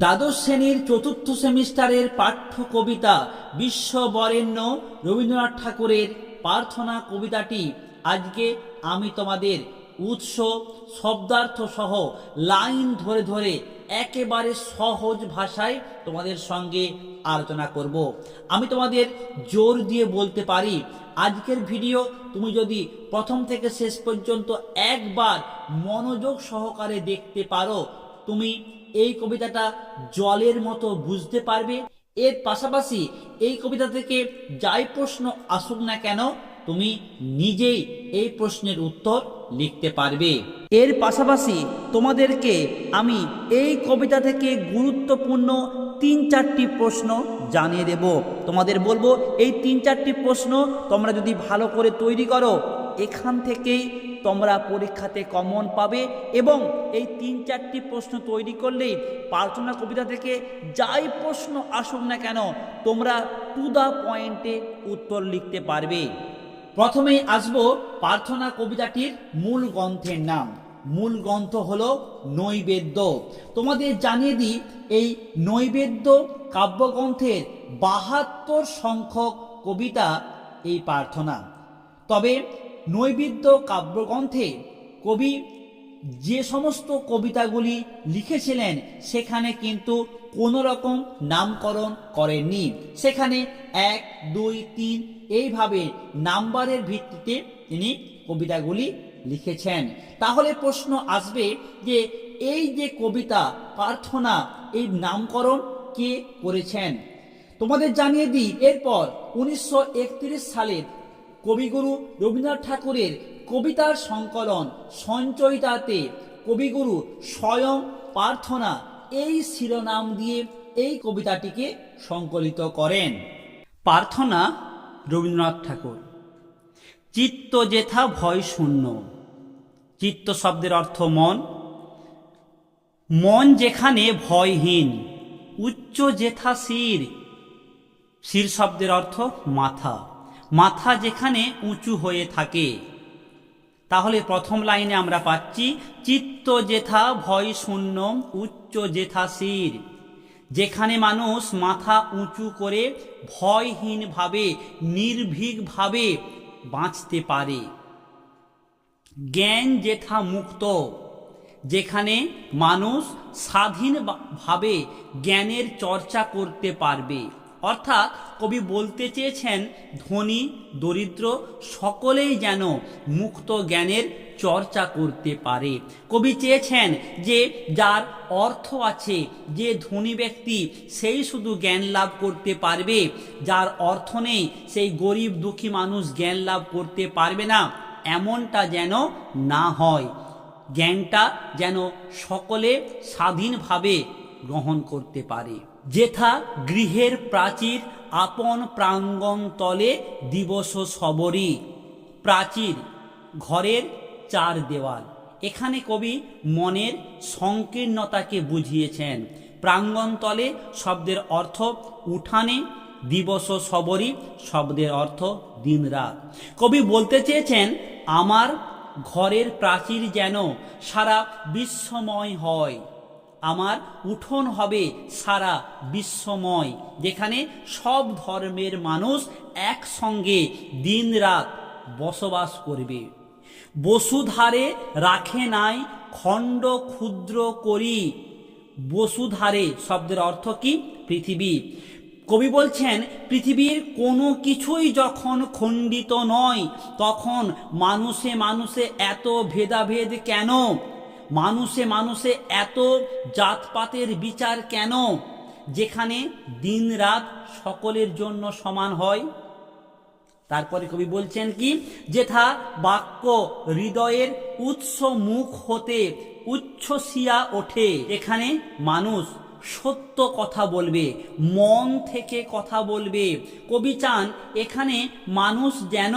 দ্বাদশ শ্রেণির চতুর্থ সেমিস্টারের পাঠ্য কবিতা বিশ্ব বরেণ্য রবীন্দ্রনাথ ঠাকুরের প্রার্থনা কবিতাটি। আজকে আমি তোমাদের উৎস শব্দার্থ সহ লাইন ধরে ধরে একেবারে সহজ ভাষায় তোমাদের সঙ্গে আলোচনা করব। আমি তোমাদের জোর দিয়ে বলতে পারি, আজকের ভিডিও তুমি যদি প্রথম থেকে শেষ পর্যন্ত একবার মনোযোগ সহকারে দেখতে পারো, তুমি এই কবিতাটা জলের মতো বুঝতে পারবে। এর পাশাপাশি এই কবিতা থেকে যাই প্রশ্ন আসুক না কেন, তুমি নিজেই এই প্রশ্নের উত্তর লিখতে পারবে। এর পাশাপাশি তোমাদেরকে আমি এই কবিতা থেকে গুরুত্বপূর্ণ তিন চারটি প্রশ্ন জানিয়ে দেব। তোমাদের বলব, এই তিন চারটি প্রশ্ন তোমরা যদি ভালো করে তৈরি করো, এখান থেকেই তোমরা পরীক্ষাতে কমন পাবে এবং এই তিন চারটি প্রশ্ন তৈরি করলেই প্রার্থনা কবিতা থেকে যাই প্রশ্ন আসুক না কেন, তোমরা টু দ্য পয়েন্টে উত্তর লিখতে পারবে। প্রথমেই আসব প্রার্থনা কবিতাটির মূল গ্রন্থের নাম। মূল গ্রন্থ হলো নৈবেদ্য। তোমাদের জানিয়ে দিই, এই নৈবেদ্য কাব্যগ্রন্থের বাহাত্তর সংখ্যক কবিতা এই প্রার্থনা। তবে নৈবেদ্য কাব্যগ্রন্থে কবি যে সমস্ত কবিতাগুলি লিখেছিলেন, সেখানে কিন্তু কোনো রকম নামকরণ করেননি। সেখানে এক, দুই, তিন এইভাবে নাম্বারের ভিত্তিতে তিনি কবিতাগুলি লিখেছেন। তাহলে প্রশ্ন আসবে যে এই যে কবিতা, প্রার্থনা, এই নামকরণ কে করেছেন? তোমাদের জানিয়ে দিই, এরপর উনিশশো সালের কবিগুরু রবীন্দ্রনাথ ঠাকুরের কবিতার সংকলন সঞ্চয়িতাতে কবিগুরু স্বয়ং প্রার্থনা এই শিরোনাম দিয়ে এই কবিতাটিকে সংকলিত করেন। প্রার্থনা রবীন্দ্রনাথ ঠাকুর। চিত্ত যেথা ভয় শূন্য। চিত্ত শব্দের অর্থ মন। মন যেখানে ভয়হীন, উচ্চ যেথা শির। শির শব্দের অর্থ মাথা। মাথা যেখানে উঁচু হয়ে থাকে। তাহলে প্রথম লাইনে আমরা পাচ্ছি, চিত্ত যেথা ভয় শূন্য, উচ্চ যেথা শির। যেখানে মানুষ মাথা উঁচু করে ভয়হীনভাবে, নির্ভীকভাবে বাঁচতে পারে। জ্ঞান যেথা মুক্ত, যেখানে মানুষ স্বাধীনভাবে জ্ঞানের চর্চা করতে পারবে। অর্থাৎ কবি বলতে চেয়েছেন, ধনী, দরিদ্র সকলেই যেন মুক্ত জ্ঞানের চর্চা করতে পারে। কবি চেয়েছেন যে, যার অর্থ আছে যে ধনী ব্যক্তি সেই শুধু জ্ঞান লাভ করতে পারবে, যার অর্থ নেই সেই গরিব দুঃখী মানুষ জ্ঞান লাভ করতে পারবে না, এমনটা যেন না হয়। জ্ঞানটা যেন সকলে স্বাধীনভাবে গ্রহণ করতে পারে। যেথা গৃহের প্রাচীর আপন প্রাঙ্গণ তলে দিবস সবরী। প্রাচীর, ঘরের চার দেওয়াল। এখানে কবি মনের সংকীর্ণতাকে বুঝিয়েছেন। প্রাঙ্গণ তলে শব্দের অর্থ উঠানে, দিবস সবরী শব্দের অর্থ দিনরাত। কবি বলতে চেয়েছেন, আমার ঘরের প্রাচীর যেন সারা বিশ্বময় হয়। আমার উঠোন হবে সারা বিশ্বময়, যেখানে সব ধর্মের মানুষ একসঙ্গে দিন রাত বসবাস করবে। বসুধারে রাখে নাই খণ্ড ক্ষুদ্র করি। বসুধারে শব্দের অর্থ কি? পৃথিবী। কবি বলছেন, পৃথিবীর কোনো কিছুই যখন খণ্ডিত নয়, তখন মানুষে মানুষে এত ভেদাভেদ কেন? মানুষে মানুষে এত জাতপাতের বিচার কেন? যেখানে দিন রাত সকলের জন্য সমান হয়। তারপরে কবি বলছেন কি, যেথা বাক্য হৃদয়ের উৎস মুখ হতে উচ্ছ্বসিয়া ওঠে, এখানে মানুষ সত্য কথা বলবে, মন থেকে কথা বলবে। কবি চান এখানে মানুষ যেন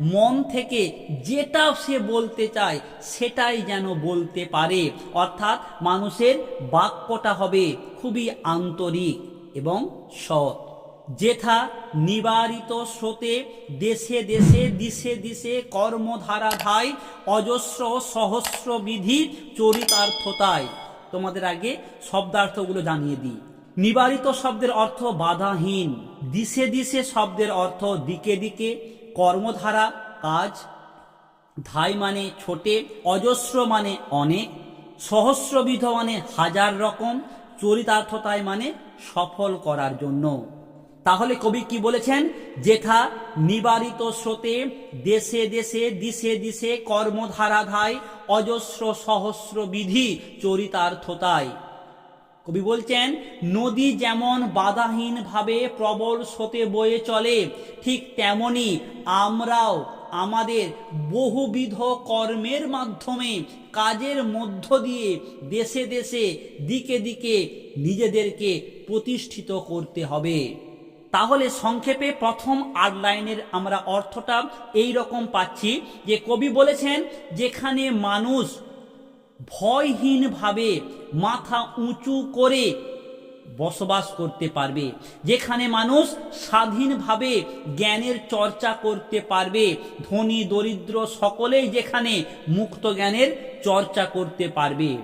মন থেকে যেটা সে বলতে চায়, সেটাই যেন বলতে পারে। অর্থাৎ মানুষের বাক্যটা হবে খুবই আন্তরিক এবং সৎ। যেথা নিবারিত স্রোতে দেশে দেশে দিশে দিশে কর্মধারা ধায়, অজস্র সহস্র বিধি চরিতার্থতায়। তোমাদের আগে শব্দার্থগুলো জানিয়ে দিই। নিবারিত শব্দের অর্থ বাধাহীন, দিশে দিশে শব্দের অর্থ দিকে দিকে কর্মধারা, কাজ। ধাই মানে ছোটে, অজস্র মানে অনেক। সহস্রবিধ মানে হাজার রকম, চরিতার্থতায় মানে সফল করার জন্য। তাহলে কবি কি বলেছেন? যেথা নিবারিত স্রোতে দেশে দেশে দিশে দিশে কর্মধারা ধায়, অজস্র সহস্র বিধি চরিতার্থতায়। কবি বলছেন, নদী যেমন বাধাহীনভাবে প্রবল স্রোতে বয়ে চলে, ঠিক তেমনি আমরাও আমাদের বহুবিধ কর্মের মাধ্যমে কাজের মধ্য দিয়ে দেশে দেশে, দিকে দিকে নিজেদেরকে প্রতিষ্ঠিত করতে হবে। তাহলে সংক্ষেপে প্রথম আট লাইনের আমরা অর্থটা এই রকম পাচ্ছি যে কবি বলেছেন, যেখানে মানুষ ভয়হীনভাবে মাথা উঁচু করে বসবাস করতে পারবে, যেখানে মানুষ স্বাধীনভাবে জ্ঞানের চর্চা করতে পারবে, ধনী, দরিদ্র সকলেই যেখানে মুক্ত জ্ঞানের চর্চা করতে পারবে।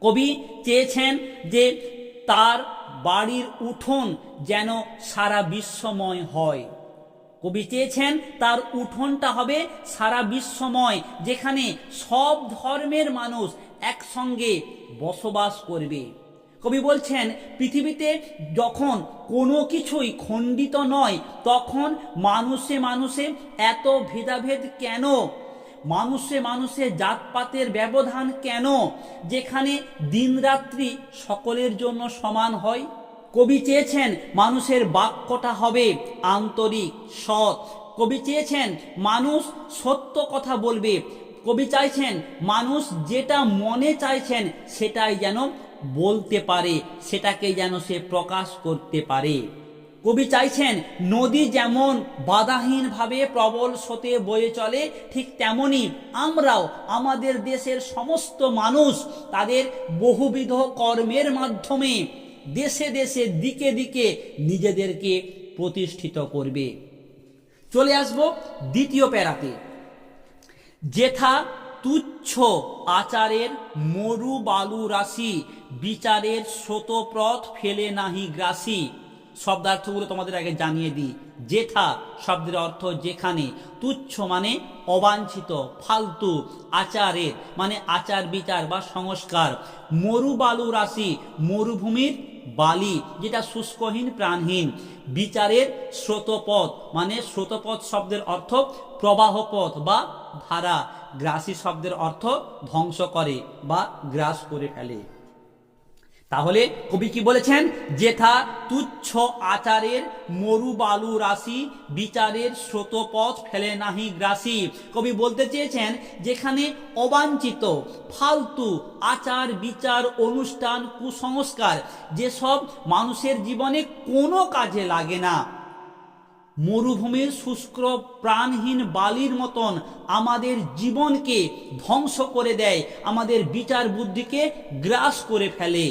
কবি চেয়েছেন যে তার বাড়ির উঠোন যেন সারা বিশ্বময় হয়। কবি চেয়েছেন, তার উঠোনটা হবে সারা বিশ্বময়, যেখানে সব ধর্মের মানুষ একসঙ্গে বসবাস করবে। কবি বলছেন, পৃথিবীতে যখন কোনো কিছুই খণ্ডিত নয়, তখন মানুষে মানুষে এত ভেদাভেদ কেন? মানুষে মানুষে জাতপাতের ব্যবধান কেন? যেখানে দিনরাত্রি সকলের জন্য সমান হয়। কবি চেয়েছেন মানুষের বাক্যটা হবে আন্তরিক সৎ। কবি চেয়েছেন মানুষ সত্য কথা বলবে। কবি চাইছেন মানুষ যেটা মনে চাইছেন সেটাই যেন বলতে পারে সেটাকে যেন সে প্রকাশ করতে পারে। কবি চাইছেন নদী যেমন বাধাহীনভাবে প্রবল স্রোতে বয়ে চলে, ঠিক তেমনি আমরাও আমাদের দেশের সমস্ত মানুষ তাদের বহুবিধ কর্মের মাধ্যমে দেশে দেশে, দিকে দিকে নিজেদেরকে প্রতিষ্ঠিত করবে। চলে আসব দ্বিতীয় প্যারাতে। যেথা তুচ্ছ আচারের মরু বালু রাশি বিচারের স্রোতপ্রথ ফেলে নাহি গ্রাসী। শব্দার্থগুলো তোমাদের আগে জানিয়ে দিই। যেথা শব্দের অর্থ যেখানে, তুচ্ছ মানে অবাঞ্ছিত, ফালতু, আচারের মানে আচার বিচার বা সংস্কার। মরু বালু রাশি মরুভূমির বালি, যেটা শুষ্কহীন প্রাণহীন। বিচারের স্রোতপথ মানে স্রোতপথ শব্দের অর্থ প্রবাহ পথ বা ধারা। গ্রাসী শব্দের অর্থ ধ্বংস করে বা গ্রাস করে ফেলে। তাহলে কবি কি বলেছেন? যেথা তুচ্ছ আচারের মরু বালু রাশি বিচারের স্রোতপথ ফেলে নাহি গ্রাসী। কবি বলতে চেয়েছেন, যেখানে অবাঞ্ছিত, ফালতু আচার, বিচার, অনুষ্ঠান, কুসংস্কার, যেসব মানুষের জীবনে কোনো কাজে লাগে না। মরুভূমির শুষ্ক প্রাণহীন বালির মতন আমাদের জীবনকে ধ্বংস করে দেয়, আমাদের বিচার বুদ্ধিকে গ্রাস করে ফেলে।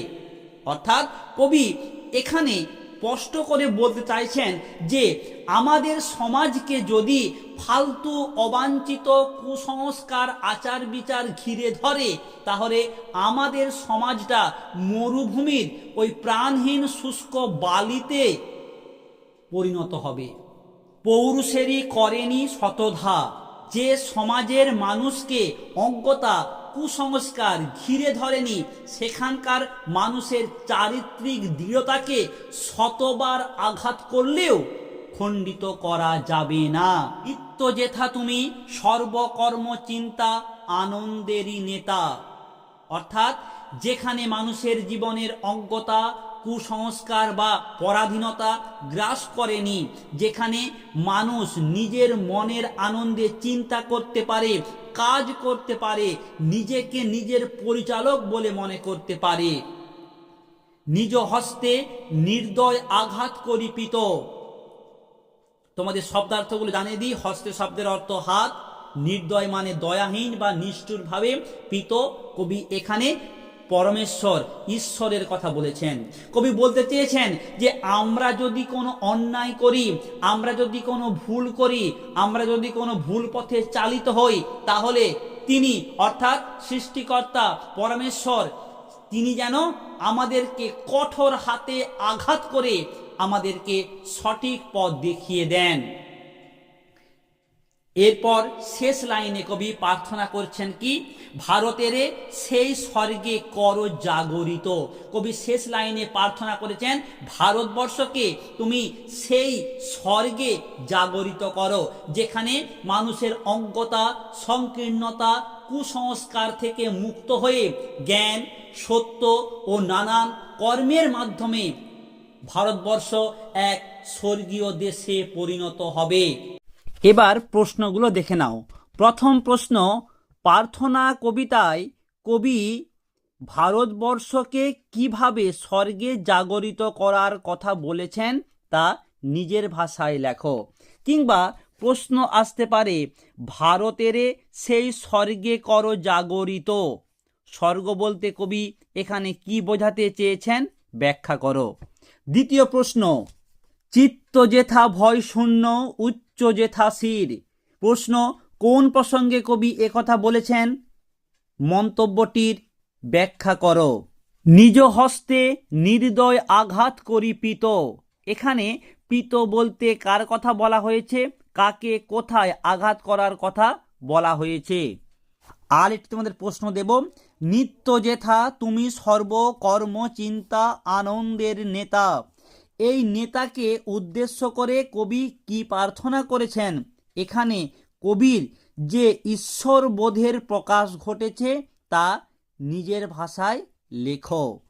অর্থাৎ কবি এখানে স্পষ্ট করে বলতে চাইছেন যে, আমাদের সমাজকে যদি ফালতু, অবাঞ্ছিত কুসংস্কার আচার বিচার ঘিরে ধরে, তাহলে আমাদের সমাজটা মরুভূমির ওই প্রাণহীন শুষ্ক বালিতে পরিণত হবে। পৌরুষেরই করেনি শতধা। যে সমাজের মানুষকে অজ্ঞতা কুসংস্কার ঘিরে ধরেনি সেখানকার মানুষের চারিত্রিক দৃঢ়তাকে শতবার আঘাত করলেও খণ্ডিত করা যাবে না। ইত্য যেথা তুমি সর্বকর্ম চিন্তা আনন্দেরই নেতা। অর্থাৎ যেখানে মানুষের জীবনের অজ্ঞতা কুসংস্কার বা পরাধীনতা গ্রাস করেনি, যেখানে মানুষ নিজের মনের আনন্দে চিন্তা করতে পারে, কাজ করতে পারে, নিজেকে নিজের পরিচালক বলে মনে করতে পারে। নিজ হস্তে নির্দয় আঘাত করিপিত। তোমাদের শব্দার্থগুলো জানিয়ে দিই। হস্তে শব্দের অর্থ হাত, নির্দয় মানে দয়াহীন বা নিষ্ঠুরভাবে পিত। কবি এখানে পরমেশ্বর ঈশ্বরের কথা বলেছেন। কবি বলতে চেয়েছেন যে, আমরা যদি কোনো অন্যায় করি, আমরা যদি কোনো ভুল করি, আমরা যদি কোনো ভুল পথে চালিত হই, তাহলে তিনি, অর্থাৎ সৃষ্টিকর্তা পরমেশ্বর, তিনি যেন আমাদেরকে কঠোর হাতে আঘাত করে আমাদেরকে সঠিক পথ দেখিয়ে দেন। এরপর শেষ লাইনে কবি প্রার্থনা করছেন কি? ভারতের সেই স্বর্গে কর জাগরিত। কবি শেষ লাইনে প্রার্থনা করেছেন, ভারতবর্ষকে তুমি সেই স্বর্গে জাগরিত করো, যেখানে মানুষের অজ্ঞতা, সংকীর্ণতা, কুসংস্কার থেকে মুক্ত হয়ে জ্ঞান, সত্য ও নানান কর্মের মাধ্যমে ভারতবর্ষ এক স্বর্গীয় দেশে পরিণত হবে। এবার প্রশ্নগুলো দেখে নাও। প্রথম প্রশ্ন, প্রার্থনা কবিতায় কবি ভারতবর্ষকে কীভাবে স্বর্গে জাগরিত করার কথা বলেছেন তা নিজের ভাষায় লেখো। কিংবা প্রশ্ন আসতে পারে, ভারতের সেই স্বর্গে কর জাগরিত? স্বর্গ বলতে কবি এখানে কি বোঝাতে চেয়েছেন? ব্যাখ্যা করো। দ্বিতীয় প্রশ্ন, চিত্ত যেথা ভয় শূন্য, উচ্চ যেথা শির। প্রশ্ন, কোন প্রসঙ্গে কবি একথা বলেছেন? মন্তব্যটির ব্যাখ্যা করো। নিজ হস্তে নির্দয় আঘাত করি পিত। এখানে পিত বলতে কার কথা বলা হয়েছে? কাকে কোথায় আঘাত করার কথা বলা হয়েছে। আর একটি তোমাদের প্রশ্ন দেব, নিত্য জেথা তুমি সর্বকর্ম চিন্তা আনন্দের নেতা এই নেতাকে উদ্দেশ্য করে কবি কি প্রার্থনা করেছেন? এখানে কবির যে ঈশ্বর বোধের প্রকাশ ঘটেছে, তা নিজের ভাষায় লেখো।